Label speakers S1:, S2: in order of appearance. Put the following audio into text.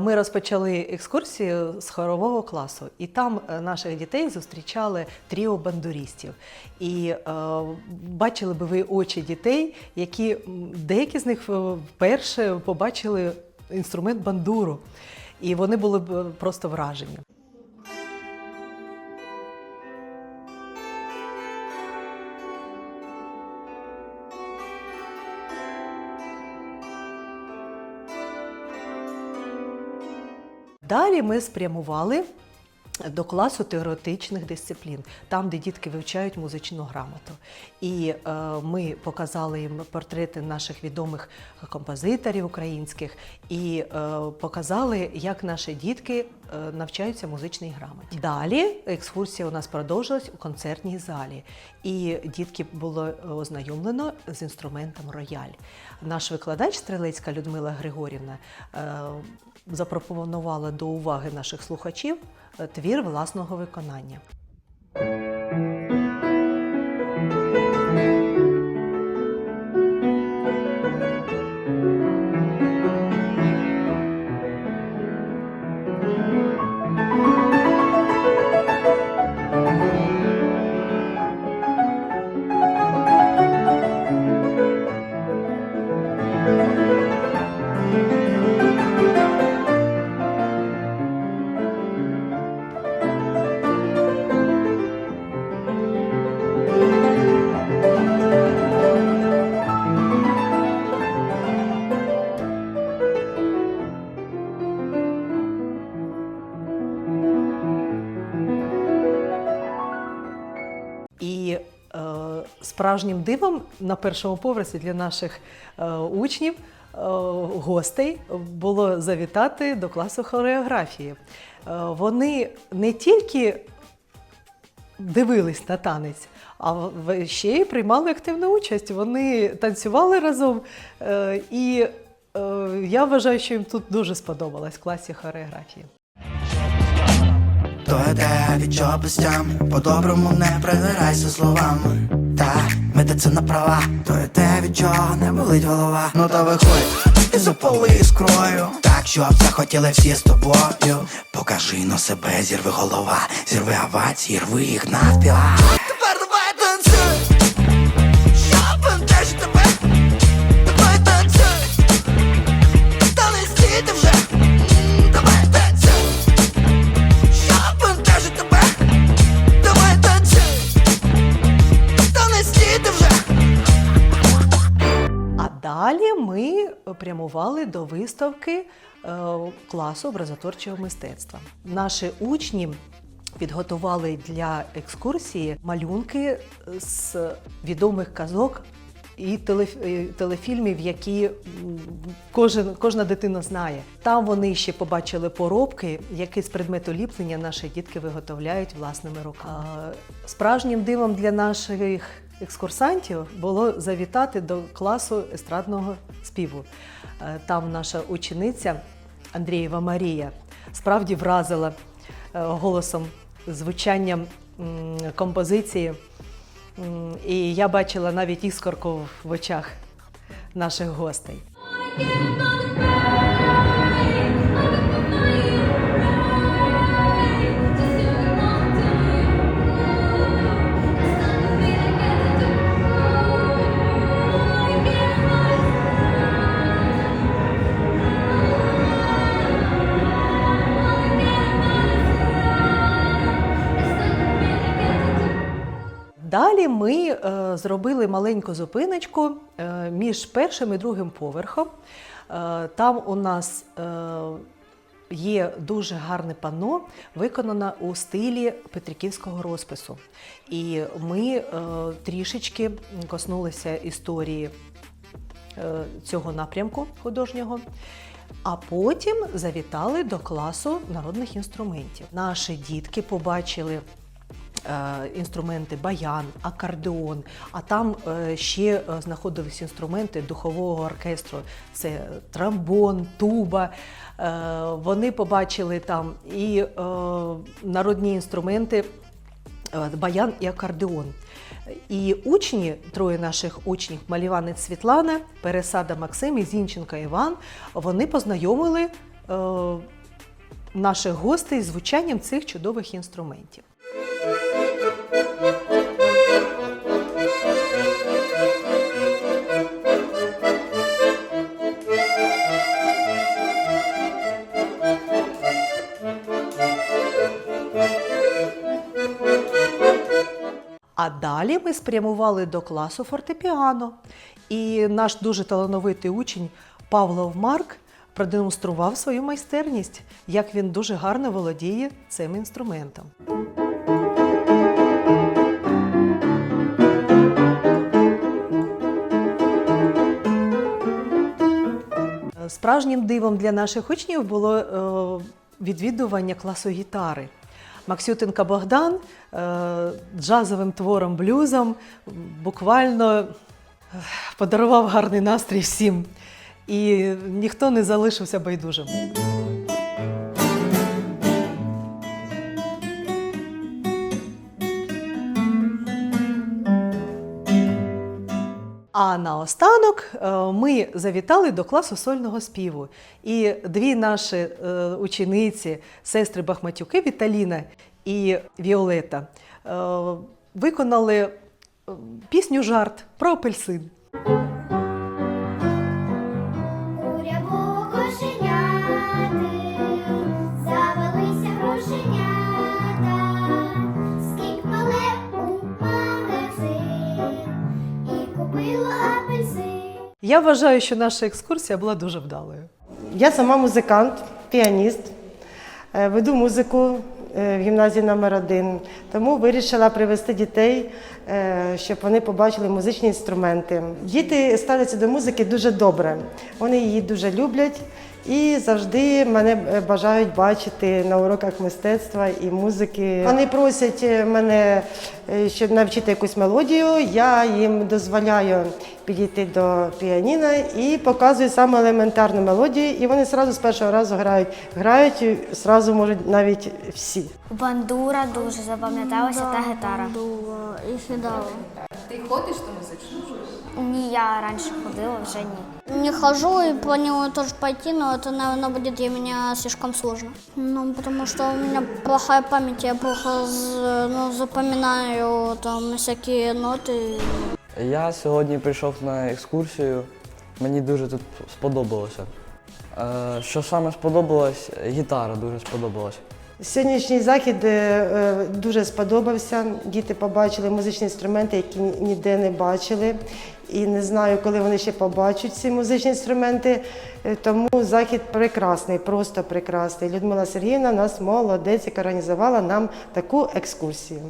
S1: Ми розпочали екскурсію з хорового класу, і там е, наших дітей зустрічали тріо бандуристів. І е, бачили би ви очі дітей, які деякі з них е, вперше побачили інструмент бандуру. І вони були б просто вражені. Далі ми спрямували до класу теоретичних дисциплін, там, де дітки вивчають музичну грамоту. І е, ми показали їм портрети наших відомих композиторів українських і е, показали, як наші дітки навчаються музичній грамоті. Далі екскурсія у нас продовжилась у концертній залі, і дітки було ознайомлено з інструментом рояль. Наш викладач стрелецька Людмила Григорівна е, запропонувала до уваги наших слухачів е, твір власного виконання. Справжнім дивом на першому поверсі для наших е, учнів, е, гостей було завітати до класу хореографії. Е, вони не тільки дивились на танець, а ще й приймали активну участь. Вони танцювали разом. І я вважаю, що їм тут дуже сподобалось в класі хореографії.
S2: То йде від чого пустям, по-доброму не придирайся словами. Та медицина права, то йде від чого не болить голова. Ну то виходь і запали іскрою. Так, щоб захотіли всі з тобою. Покажи на себе, зірви голова, зірви авації, рви їх навпіла.
S1: Прямували до виставки е, класу образотворчого мистецтва. Наші учні підготували для екскурсії малюнки з відомих казок. І телефільмів, які кожен, кожна дитина знає. Там вони ще побачили поробки, які з предмету ліплення наші дітки виготовляють власними руками. Справжнім дивом для наших екскурсантів було завітати до класу естрадного співу. Е, Там наша учениця Андрієва Марія справді вразила е, голосом, звучанням композиції. І я бачила навіть іскорку в очах наших гостей. Далі ми е, зробили маленьку зупиночку е, між першим і другим поверхом. Е, там у нас є дуже гарне панно, виконане у стилі петриківського розпису. І ми трішечки коснулися історії цього напрямку художнього. А потім завітали до класу народних інструментів. Наші дітки побачили інструменти баян, акордеон, а там е, ще е, знаходились інструменти духового оркестру. Це тромбон, туба. Е, Вони побачили там і е, народні інструменти е, баян і акордеон. І учні, троє наших учнів, Маліванець Світлана, Пересада Максим і Зінченко Іван, вони познайомили е, наших гостей з звучанням цих чудових інструментів. А далі ми спрямували до класу фортепіано. І наш дуже талановитий учень Павлов Марк продемонстрував свою майстерність, як він дуже гарно володіє цим інструментом. Справжнім дивом для наших учнів було е, відвідування класу гітари. Максютенка Богдан е, джазовим твором блюзом буквально е, подарував гарний настрій всім. І ніхто не залишився байдужим. А наостанок е, ми завітали до класу сольного співу. І дві наші е, учениці, сестри Бахматюки Віталіна і Віолета, е, виконали пісню жарт про апельсин. Я вважаю, що наша екскурсія була дуже вдалою.
S3: Я сама музикант, піаніст, Е, веду музику е, в гімназії номер 1 тому вирішила привезти дітей, е, щоб вони побачили музичні інструменти. Діти ставляться до музики дуже добре. Вони її дуже люблять і завжди мене е, бажають бачити на уроках мистецтва і музики. Вони просять е, мене, е, щоб навчити якусь мелодію. Я їм дозволяю підійти до піаніно і показую саме елементарну мелодію, і вони одразу з першого разу грають. Грають і одразу можуть навіть всі.
S4: Бандура дуже запам'яталася та гітара.
S5: і сідала.
S6: Ти ходиш до музичної школи?
S4: Ні, я раніше ходила, вже ні.
S5: Не хожу и планирую тоже пойти, но это, наверное, будет для меня слишком сложно. Ну, потому что у меня плохая память, я плохо ну, запоминаю там всякие ноты.
S7: Я сьогодні прийшов на екскурсію. Мені дуже тут сподобалося. Е, Що саме сподобалось? Гітара дуже сподобалась.
S3: Сьогоднішній захід е, е, дуже сподобався. Діти побачили музичні інструменти, які ніде не бачили. І не знаю, коли вони ще побачать ці музичні інструменти. Е, Тому захід прекрасний, просто прекрасний. Людмила Сергіївна нас молодець, яка організувала нам таку екскурсію.